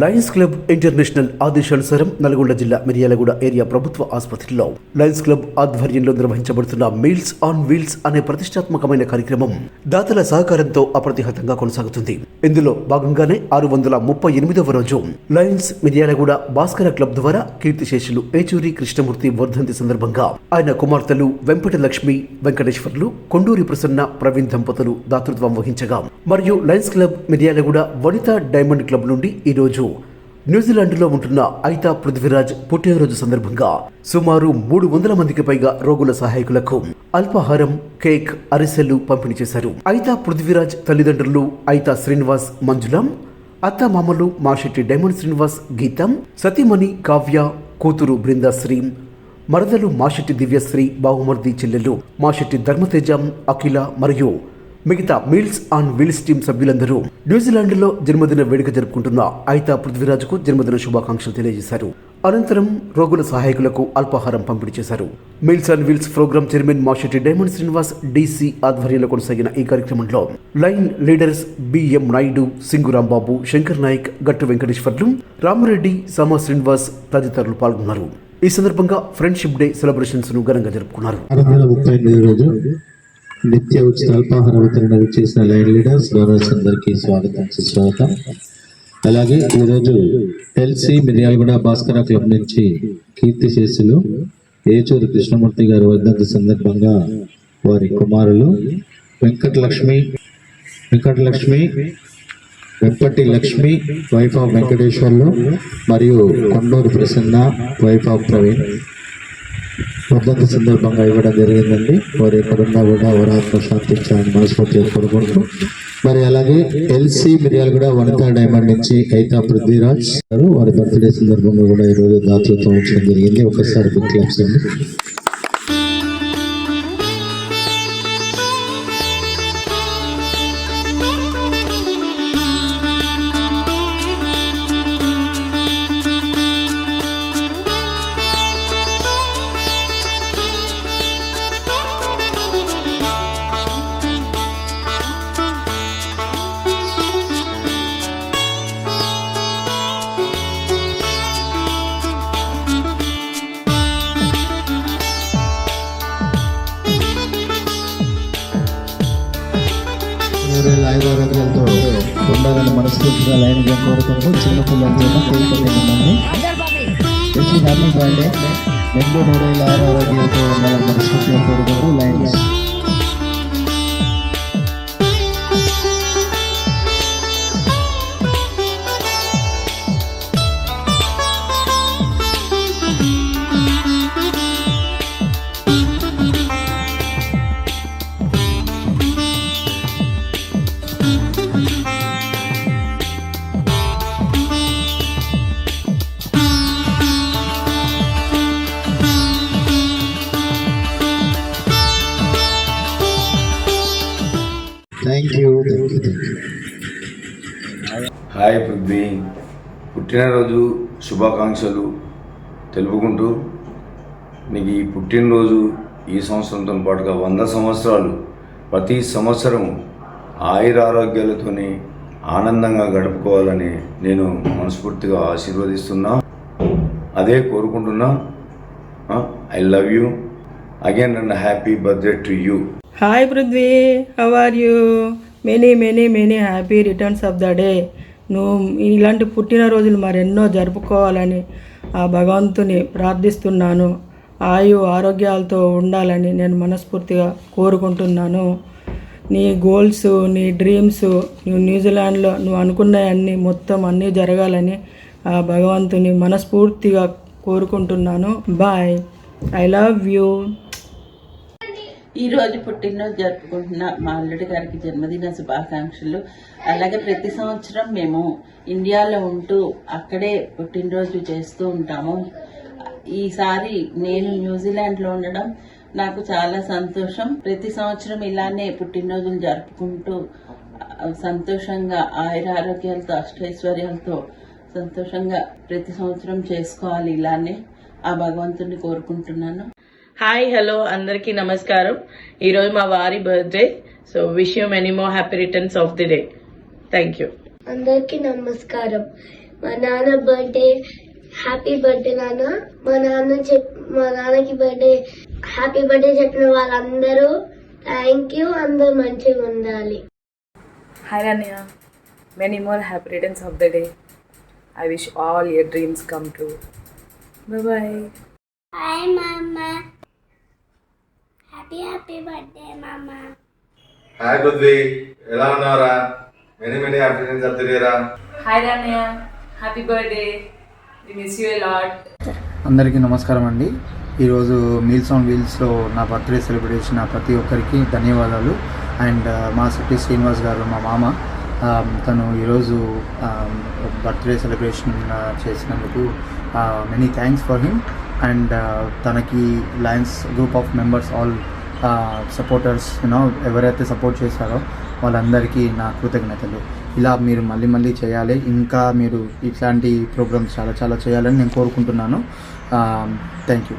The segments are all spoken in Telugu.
లయన్స్ క్లబ్ ఇంటర్నేషనల్ ఆదేశానుసారం నల్గొండ జిల్లా మిర్యాలగూడ ఏరియా ప్రభుత్వ ఆసుపత్రిలో లయన్స్ క్లబ్ ఆధ్వర్యంలో నిర్వహించబడుతున్న మీల్స్ ఆన్ వీల్స్ అనే ప్రతిష్టాత్మకమైన కార్యక్రమం దాతల సహకారంతో అప్రతిహతంగా కొనసాగుతుంది. ఇందులో భాగంగానే ఆరు వందల ముప్పై ఎనిమిదవ రోజు లయన్స్ మిర్యాలగూడ భాస్కర క్లబ్ ద్వారా కీర్తిశేషులు ఏచూరి కృష్ణమూర్తి వర్ధంతి సందర్భంగా ఆయన కుమార్తెలు వెంపటి లక్ష్మి వెంకటేశ్వర్లు కొండూరి ప్రసన్న ప్రవీణ్ దంపతులు దాతృత్వం వహించగా మరియు Lions Club Miryalaguda Vanitha diamond club నుండి ఈ రోజు న్యూజిలాండ్లో ఉంటున్న ఐతా పృథ్వీరాజ్ పుట్టినరోజు సందర్భంగా సుమారు మూడు వందల మందికి పైగా రోగుల సహాయకులకు అల్పాహారం కేక్ అరిసెలు పంపిణీ చేశారు. ఐతా పృథ్వీరాజ్ తల్లిదండ్రులు ఐతా శ్రీనివాస్ మంజులం అత్త మామలు మాషెట్టి డైమండ్ శ్రీనివాస్ గీతం సతీమణి కావ్య కూతురు బృందాశ్రీ మరదలు మాషెట్టి దివ్యశ్రీ బాహుమర్ది చెల్లెలు మాషెట్టి ధర్మతేజం అఖిల మరియు మిగతా మీల్స్ ఆన్ వీల్స్ టీం సభ్యులందరూ న్యూజిలాండ్లో జన్మదిన వేడుక జరుపుకుంటున్న ఐతా పృథ్వీరాజ్కు జన్మదిన శుభాకాంక్షలు తెలియజేశారు. అనంతరం రోగుల సహాయకులకు అల్పాహారం పంపిణీ చేశారు. Meals and wheels programme chairman Mashetti diamond Srinivas DC ఆధ్వర్యంలో కొనసాగిన ఈ కార్యక్రమంలో line leaders BM Naidu Singurambabu Shankar Naik Gattu Venkateswarlu Ramareddy సమా శ్రీనివాస్ తదితరులు పాల్గొన్నారు. ఈ సందర్భంగా ఫ్రెండ్షిప్ డే సెలబ్రేషన్స్ను ఘనంగా జరుపుకున్నారు. నిత్య ఉచిత అల్పాహార వితరణ చేసిన లైన్ లీడర్స్ డోనర్స్ అందరికీ స్వాగతం సుస్వాగతం. అలాగే ఈరోజు ఎల్సి మిర్యాలగూడ భాస్కర క్లబ్ నుంచి కీర్తి శేషులు ఏచూరి కృష్ణమూర్తి గారి వర్ధంతి సందర్భంగా వారి కుమారులు వెంకటలక్ష్మి వెంకటలక్ష్మి వెంపటి లక్ష్మి వైఫ్ ఆఫ్ వెంకటేశ్వర్లు మరియు కొండూరు ప్రసన్న వైఫ్ ఆఫ్ ప్రవీణ్. వర్ధంతి సందర్భంగా ఇవ్వడం జరిగిందండి. వారు ఎక్కడున్నా కూడా వారు ఆత్మ శాంతించాలని మనస్ఫూర్తిగా కోరుకుంటూ. మరి అలాగే ఎల్సీ మిరియాలు కూడా వనితా డైమండ్ నుంచి ఐతా పృథ్వీరాజ్ గారు. వారి బర్త్డే సందర్భంగా కూడా ఈరోజు దాతృత్వం ఇచ్చడం జరిగింది. ఒకసారి బిగ్ క్లాప్స్ అండి ఆరోగ్యాలతో ఉండాలని మనస్ఫూర్తిగా లైన్గా కోరుకుంటూ చిన్న పిల్లలతో కోరుకుంటున్నామండి. విష్ హ్యాపీ బర్త్డే నూరేళ్ళ ఆరు ఆరోగ్యాలతో పుట్టినరోజు శుభాకాంక్షలు తెలుపుకుంటూ నీకు ఈ పుట్టినరోజు ఈ సంవత్సరంతో పాటుగా వంద సంవత్సరాలు. ప్రతి సంవత్సరం ఆయుర ఆరోగ్యాలతోని ఆనందంగా గడుపుకోవాలని నేను మనస్ఫూర్తిగా ఆశీర్వదిస్తున్నా. అదే కోరుకుంటున్నా. I love you. Again and happy birthday to you hi Prithvi how are you many many many happy returns of the day నువ్వు ఇలాంటి పుట్టినరోజులు మరెన్నో జరుపుకోవాలని ఆ భగవంతుని ప్రార్థిస్తున్నాను. ఆయు ఆరోగ్యాలతో ఉండాలని నేను మనస్ఫూర్తిగా కోరుకుంటున్నాను. నీ గోల్స్ నీ డ్రీమ్స్ నువ్వు న్యూజిలాండ్లో నువ్వు అనుకున్నవన్నీ మొత్తం అన్నీ జరగాలని ఆ భగవంతుని మనస్ఫూర్తిగా కోరుకుంటున్నాను. బాయ్. I love you. ఈరోజు పుట్టినరోజు జరుపుకుంటున్న మా అల్లుడి గారికి జన్మదిన శుభాకాంక్షలు. అలాగే ప్రతి సంవత్సరం మేము ఇండియాలో ఉంటూ అక్కడే పుట్టినరోజు చేస్తూ ఉంటాము. ఈసారి నేను న్యూజిలాండ్లో ఉండడం నాకు చాలా సంతోషం. ప్రతి సంవత్సరం ఇలానే పుట్టినరోజులు జరుపుకుంటూ సంతోషంగా ఆయుర ఆరోగ్యాలతో అష్టైశ్వర్యాలతో సంతోషంగా ప్రతి సంవత్సరం చేసుకోవాలి ఇలానే ఆ భగవంతుని కోరుకుంటున్నాను. హాయ్ హలో అందరికీ నమస్కారం. ఈరోజు మా వారి birthday so wish you many more happy returns of the day thank you అందరికీ నమస్కారం. మా నాన్న బర్త్డే హ్యాపీ బర్త్డే నాన్న. మా నాన్న చెప్ మా నాన్నకి బర్త్డే హ్యాపీ బర్త్డే చెప్పిన వాళ్ళందరూ థ్యాంక్ యూ అందరూ మంచిగా ఉండాలి. Hi Rania, many more happy returns of the day. I wish all your dreams come true. Bye bye. Hi మామ హ్యాపీ హ్యాపీ బర్త్డే మామ హాయ్ పృథ్వీ ఎలా ఉన్నావురా? మెనీ మెనీ హ్యాపీ చెప్తున్నారా. We miss you a lot. అందరికీ నమస్కారం అండి. ఈరోజు మీల్స్ ఆన్ వీల్స్లో నా బర్త్డే సెలబ్రేట్ చేసిన ప్రతి ఒక్కరికి ధన్యవాదాలు. అండ్ మా సిటీ శ్రీనివాస్ గారు మా మామ ఆ, తను ఈరోజు బర్త్డే సెలబ్రేషన్ చేసినందుకు many thanks for him and తనకి Lions group of members all supporters you know ఎవరైతే సపోర్ట్ చేశారో వాళ్ళందరికీ నా కృతజ్ఞతలు. ఇలా మీరు మళ్ళీ మళ్ళీ చేయాలి. ఇంకా మీరు ఇట్లాంటి ప్రోగ్రామ్స్ చాలా చాలా చేయాలని నేను కోరుకుంటున్నాను. Thank you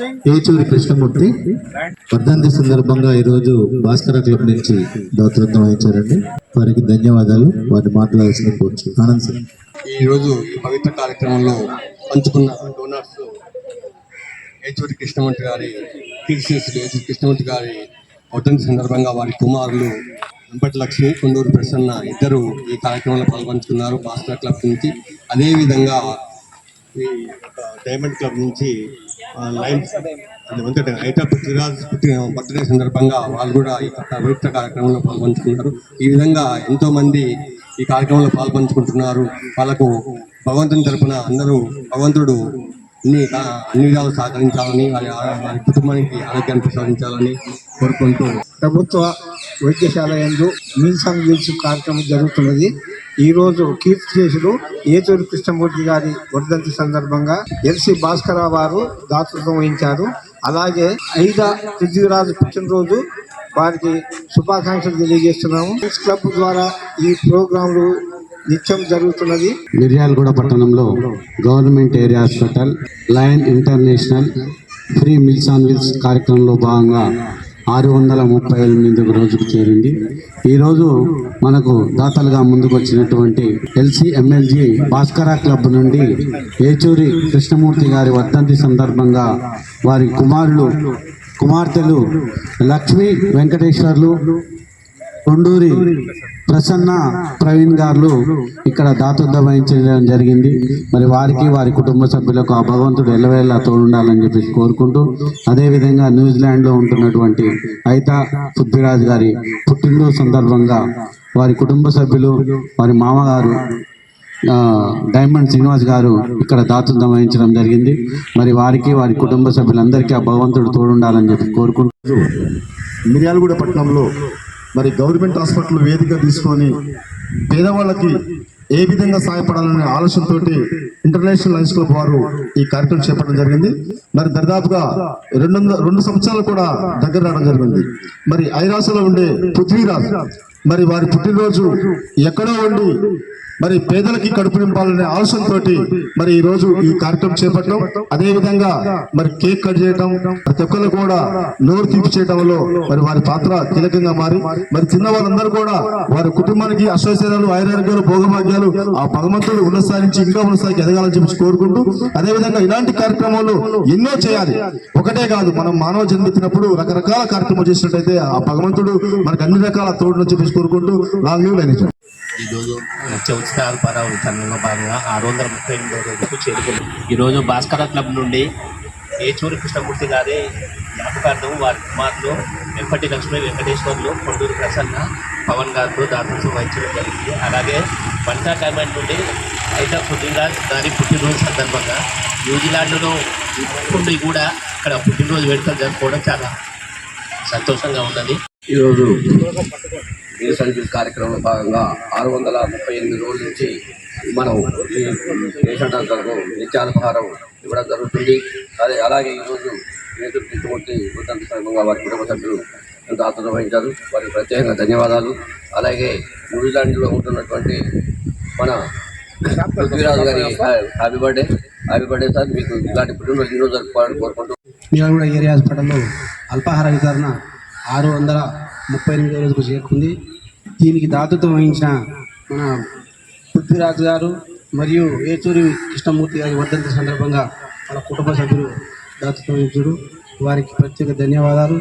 Yechuri Krishnamurthy. వర్ధంతి సందర్భంగా ఈరోజు భాస్కర క్లబ్ నుంచి దాతృత్వం వహించారండి వారికి ధన్యవాదాలు. వారిని మాట్లాడాల్సిన కోర్చు ఆనంద్ సార్. ఈ ఈ పవిత్ర కార్యక్రమంలో పంచుకున్న డోనర్స్ ఏచూరి కృష్ణమూర్తి గారి కీర్తిశేషులు ఏచూరి కృష్ణమూర్తి గారి వర్ధంతి సందర్భంగా వారి కుమారులు వెంపటి లక్ష్మి కొండూరు ప్రసన్న ఇద్దరు ఈ కార్యక్రమంలో పాల్పంచుకున్నారు భాస్కర్ క్లబ్ నుంచి. అదేవిధంగా ఈ డైమండ్ క్లబ్ నుంచి ఆ, లయన్స్ అది వెంకట పుట్టిన బర్త్డే సందర్భంగా వాళ్ళు కూడా ఈ పవిత్ర కార్యక్రమంలో పాల్పంచుకున్నారు ఈ విధంగా ఎంతో మంది ఈ కార్యక్రమంలో పాల్పంచుకుంటున్నారు. వాళ్ళకు భగవంతుని తరపున అందరూ భగవంతుడు అన్ని అన్ని విధాలు సహకరించాలని వారి వారి కుటుంబానికి ఆరోగ్యాన్ని ప్రసాదించాలని కోరుకుంటూ ప్రభుత్వ వైద్యశాల ఎందు మీల్స్ అండ్ కార్యక్రమం జరుగుతున్నది. ఈరోజు కీర్తిశేషులు కీర్తి చేసులు ఏచూరి కృష్ణమూర్తి గారి వర్ధంతి సందర్భంగా ఎల్సి భాస్కర వారు దాతృత్వం వహించారు. అలాగే ఐదా పృథ్వీరాజు పుట్టినరోజు వారికి శుభాకాంక్షలు తెలియజేస్తున్నాము. లయన్స్ క్లబ్ ద్వారా ఈ ప్రోగ్రాంలు నిత్యం జరుగుతున్నది. మిర్యాలగూడ పట్టణంలో government area hospital lion international free meals on meals కార్యక్రమంలో భాగంగా ఆరు వందల ముప్పై ఎనిమిది రోజుకు చేరింది. ఈరోజు మనకు దాతలుగా ముందుకు వచ్చినటువంటి ఎల్సి ఎమ్మెల్జీ భాస్కర క్లబ్ నుండి ఏచూరి కృష్ణమూర్తి గారి వర్ధంతి సందర్భంగా వారి కుమారులు కుమార్తెలు లక్ష్మీ వెంకటేశ్వర్లు కొండూరి ప్రసన్న ప్రవీణ్ గారు ఇక్కడ దాతృత్వం వహించడం జరిగింది. మరి వారికి వారి కుటుంబ సభ్యులకు ఆ భగవంతుడు ఎల్లవేళ తోడుండాలని చెప్పేసి కోరుకుంటూ అదేవిధంగా న్యూజిలాండ్లో ఉంటున్నటువంటి ఐతా పృథ్వీరాజ్ గారి పుట్టినరోజు సందర్భంగా వారి కుటుంబ సభ్యులు వారి మామగారు డైమండ్ శ్రీనివాస్ గారు ఇక్కడ దాతృత్వం వహించడం జరిగింది. మరి వారికి వారి కుటుంబ సభ్యులందరికీ ఆ భగవంతుడు తోడుండాలని చెప్పి కోరుకుంటూ మిర్యాలగూడ పట్టణంలో మరి గవర్నమెంట్ హాస్పిటల్ వేదిక తీసుకొని పేదవాళ్ళకి ఏ విధంగా సహాయపడాలనే ఆలోచనతో ఇంటర్నేషనల్ లయన్స్ క్లబ్ వారు ఈ కార్యక్రమం చేపట్టడం జరిగింది. మరి దరిదాపుగా రెండు వందల రెండు సంవత్సరాలు కూడా దగ్గర రావడం జరిగింది. మరి ఐరాసలో ఉండే పృథ్వీరాజ్ మరి వారి పుట్టినరోజు ఎక్కడో ఉండి మరి పేదలకి కడుపు నింపాలనే ఆలోచనతో మరి ఈ రోజు ఈ కార్యక్రమం చేపట్టడం అదే విధంగా మరి కేక్ కట్ చేయడం ప్రతి ఒక్కరు కూడా నోరు తీపి చేయడంలో మరి వారి పాత్ర కీలకంగా మారి మరి చిన్న వాళ్ళందరూ కూడా వారి కుటుంబానికి అశ్వశీరాలు ఆయుర్వేదాలు భోగభాగ్యాలు ఆ భగవంతుడు ఉన్న స్థాయి నుంచి ఇంకా ఉన్న స్థాయికి ఎదగాలని చెప్పి కోరుకుంటూ అదే విధంగా ఇలాంటి కార్యక్రమాలు ఎన్నో చేయాలి. ఒకటే కాదు మనం మానవ జన్మించినప్పుడు రకరకాల కార్యక్రమాలు చేసినట్టయితే ఆ భగవంతుడు మనకు అన్ని రకాల తోడు నుంచి కోరుకుంటూ లాంగ్ లీవ్ లైన్ ఈరోజు నిత్య ఉచిత అల్పార వితరణలో భాగంగా ఆరు వందల ముప్పై ఎనిమిదో రోజుకు చేరుకుంది ఈరోజు భాస్కర క్లబ్ నుండి ఏచూరి కృష్ణమూర్తి గారి జ్ఞాపకార్థం వారి కుమారులు వెంపటి లక్ష్మి వెంకటేశ్వర్లు కొండూరు ప్రసన్న పవన్ గారు దాతృత్వం వహించడం జరిగింది. అలాగే వంటా డైమండ్ నుండి అయితే పృథ్వీరాజ్ గారి పుట్టినరోజు సందర్భంగా న్యూజిలాండ్లో ఉండి కూడా ఇక్కడ పుట్టినరోజు వేడుకలు జరుపుకోవడం చాలా సంతోషంగా ఉన్నది. ఈరోజు నీరు సర్వీస్ కార్యక్రమంలో భాగంగా ఆరు వందల ముప్పై ఎనిమిది రోజుల నుంచి మనం ఈ పేషెంట్ అందరకు ఇవ్వడం జరుగుతుంది. అదే అలాగే ఈరోజు నేతృత్వ వృత్తాంత సందర్భంగా వారి కుటుంబ సభ్యులు దాతలు వహించారు. వారికి ప్రత్యేకంగా ధన్యవాదాలు. అలాగే న్యూజిలాండ్లో ఉంటున్నటువంటి మన పృథ్వీరాజు గారి happy birthday. Happy birthday sir. మీకు ఇలాంటి పుట్టినరోజు ఈరోజు జరుపుకోవాలని కోరుకుంటూ కూడా ఏరియా హాస్పిటల్లో అల్పాహార వితరణ ఆరు వందల ముప్పై ఎనిమిది రోజులకు చేరుకుంది. దీనికి దాతృత్వం వహించిన మన పృథ్వీరాజు గారు మరియు ఏచూరి కృష్ణమూర్తి గారి వర్ధంతి సందర్భంగా మన కుటుంబ సభ్యులు దాతృత్వం వహించుడు వారికి ప్రత్యేక ధన్యవాదాలు.